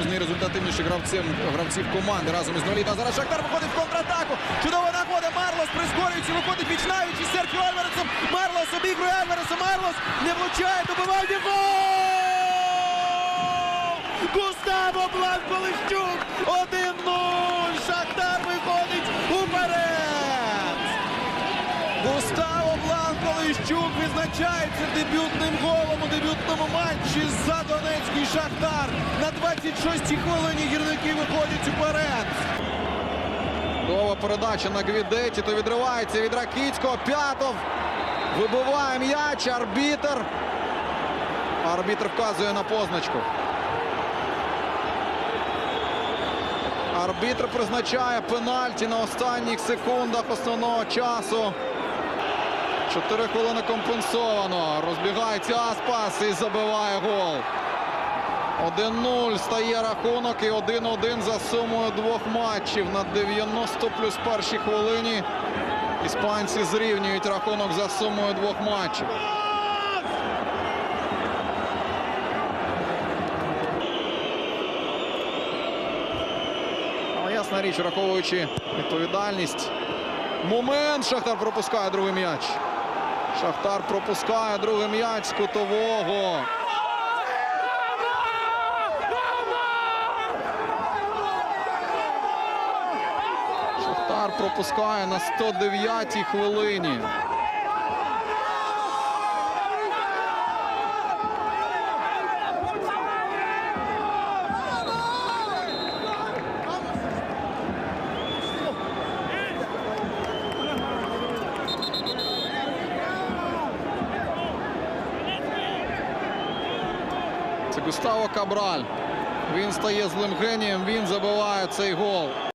з найрезультативніших гравців, гравців команди разом із Ноліта. Зараз Шахтар виходить в контратаку. Чудова нагода. Марлос прискорюючи, виходить віч навіч із Серхіо Альваресом. Марлос обігрує Альвареса. Марлос не влучає, добиває гол! Густаво Бланко Лищук! 1-0! Шахтар виходить уперед! Густаво Бланко Лищук відзначається дебютним голом у дебютному матчі за Донецький Шахтар. На 26-й хвилині гірники виходять уперед. Дова передача на Гвідеті, то відривається від Ракіцького. П'ятов вибиває м'яч. Арбітер. Арбітр вказує на позначку. Арбітр призначає пенальті на останніх секундах основного часу. Чотири хвилини компенсовано. Розбігається Аспас і забиває гол. 1-0 стає рахунок і 1-1 за сумою двох матчів. На 90 плюс першій хвилині іспанці зрівнюють рахунок за сумою двох матчів. Ясна річ, враховуючи відповідальність. Момент Шахтар пропускає другий м'яч. Шахтар пропускає другий м'яч з кутового. Шахтар пропускає на 109-й хвилині. Густаво Кабраль. Він стає злим генієм, він забиває цей гол.